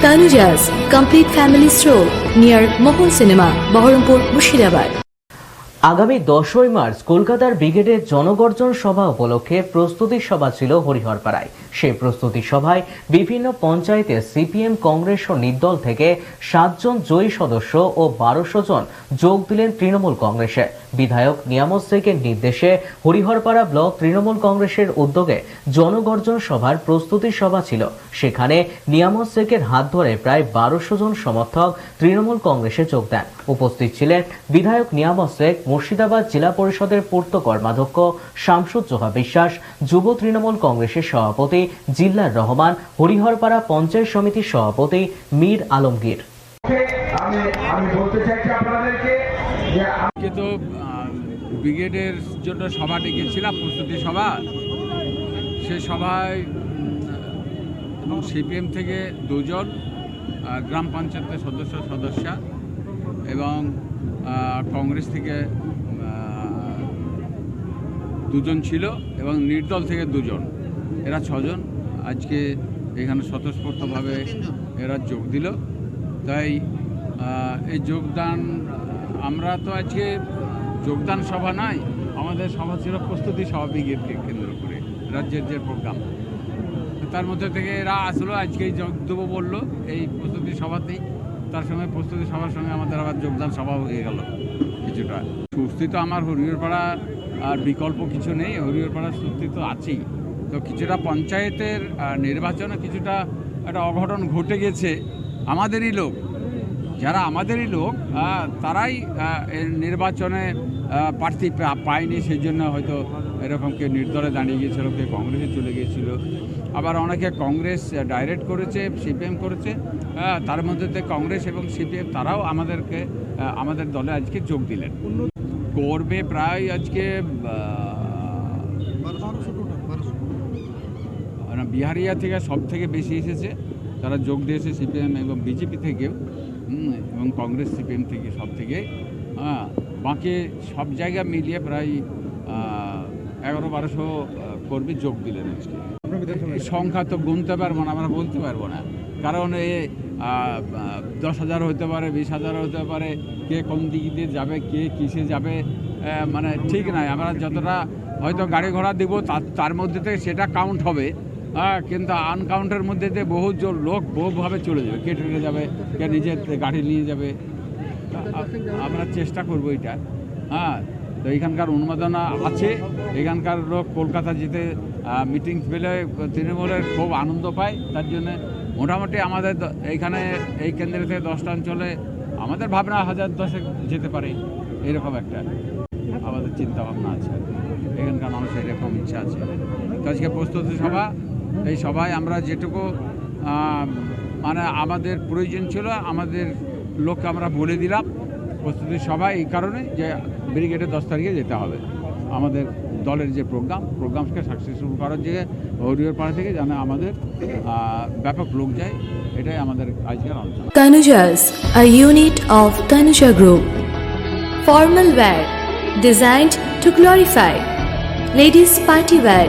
Tanujas Complete Family Stroll near Mohol Cinema, Baharampur, Mushirabad. আগামী দশই March কলকাতার ব্রিগেডের জনগর্জন সভা উপলক্ষে প্রস্তুতি সভা ছিল হরিহরপাড়ায় সেই প্রস্তুতি সভায় বিভিন্ন পঞ্চায়েতে সিপিএম কংগ্রেস ও নির্দল থেকে সাতজন জয়ী সদস্য ও বারোশো জন যোগ দিলেন তৃণমূল কংগ্রেসে বিধায়ক নিয়ামত শেখের নির্দেশে হরিহরপাড়া ব্লক তৃণমূল কংগ্রেসের উদ্যোগে জনগর্জন সভার প্রস্তুতি সভা ছিল। সেখানে নিয়ামত শেখের হাত ধরে প্রায় বারোশো জন সমর্থক তৃণমূল কংগ্রেসে যোগ দেন। উপস্থিত ছিলেন বিধায়ক নিয়ামত শেখ মুর্শিদাবাদ জেলা পরিষদের পূর্ত কর্মাধ্যক্ষ শামসুজ্জোহা বিশ্বাস, যুব তৃণমূল কংগ্রেসের সভাপতি জিল্লার রহমান, হরিহরপাড়া পঞ্চায়েত সমিতির সভাপতি মীর আলমগীর। আমি আমি বলতে আজকে তো ব্রিগেডের জন্য সভা ডেকেছিলাম প্রস্তুতি সভা। সে সভায় এবং সিপিএম থেকে দুজন গ্রাম পঞ্চায়েতের সদস্য সদস্যা এবং কংগ্রেস থেকে দুজন ছিল এবং নির্দল থেকে দুজন। এরা ছজন। আজকে এখানে স্বতঃস্ফূর্তভাবে এরা যোগ দিল। তাই এই যোগদান, আমরা তো আজকে যোগদান সভা নাই, আমাদের সভা ছিল প্রস্তুতি সভা ব্রিগেডকে কেন্দ্র করে, রাজ্যের যে প্রোগ্রাম। তার মধ্যে থেকে এরা আসলো আজকে যোগ দেবো বলল, এই প্রস্তুতি সভাতেই। তার সঙ্গে প্রস্তুতি সভার সঙ্গে আমাদের আবার যোগদান সভা হয়ে গেল কিছুটা। সুস্থি তো আমার হরিহরপাড়া, আর বিকল্প কিছু নেই হরিহরপাড়ার সুস্থি তো আছেই। তো কিছুটা পঞ্চায়েতের নির্বাচনে কিছুটা একটা অঘটন ঘটে গেছে, আমাদেরই লোক। যারা আমাদেরই লোক তারাই নির্বাচনে প্রার্থী পায়নি সেই জন্য হয়তো এরকম কেউ নির্দলে দাঁড়িয়ে গিয়েছিল, কেউ কংগ্রেসে চলে গিয়েছিল। আবার অনেকে কংগ্রেস ডাইরেক্ট করেছে, সিপিএম করেছে তার মধ্যে কংগ্রেস এবং সিপিএম, তারাও আমাদেরকে আমাদের দলে আজকে যোগ দিলেন। করবে প্রায় আজকে বিহারিয়া থেকে সব থেকে বেশি এসেছে তারা যোগ দিয়েছে সিপিএম এবং বিজেপি থেকেও। এবং কংগ্রেস সিপিএম থেকে সব থেকে হ্যাঁ বাকি সব জায়গা মিলিয়ে প্রায় এগারো বারোশো কর্মী যোগ দিলেন আজকে। সংখ্যা তো গুনতে পারব না আমরা বলতে পারব না। কারণ এ দশ হাজার হতে পারে বিশ হাজার হতে পারে কে কোন দিক দিয়ে যাবে কে কিসে যাবে মানে ঠিক নাই। আমরা যতটা হয়তো গাড়ি ঘোড়া দিব তার তার মধ্যে থেকে সেটা কাউন্ট হবে। হ্যাঁ কিন্তু আনকাউন্টের মধ্যে দিয়ে বহু জন লোক বহুভাবে চলে যাবে। কে ট্রেনে যাবে, কে নিজের গাড়ি নিয়ে যাবে। আমরা চেষ্টা করব এটা। হ্যাঁ তো এখানকার উন্মাদনা আছে। এখানকার লোক কলকাতা যেতে মিটিং পেলে তৃণমূলের খুব আনন্দ পায়। তার জন্যে মোটামুটি আমাদের এইখানে এই কেন্দ্র থেকে দশটা অঞ্চলে আমাদের ভাবনা হাজার দশেক যেতে পারে। এরকম একটা আমাদের চিন্তা ভাবনা আছে। এখানকার মানুষের এরকম ইচ্ছা আছে। আজকে প্রস্তুতি সভা। এই সবাই আমরা যেটুকু মানে আমাদের প্রয়োজন ছিল আমাদের লোককে আমরা বলে দিলাম প্রস্তুতি সবাই এই কারণে যে ব্রিগেডে দশ তারিখে যেতে হবে আমাদের দলের যে প্রোগ্রাম প্রোগ্রামকে সাকসেসফুল করার যে হরিহর পাড়া থেকে যেন আমাদের ব্যাপক লোক যায় এটাই আমাদের আজকের আলোচনা Tanujas, a unit of Tanuja Group. Formal wear, designed to glorify. Ladies party wear,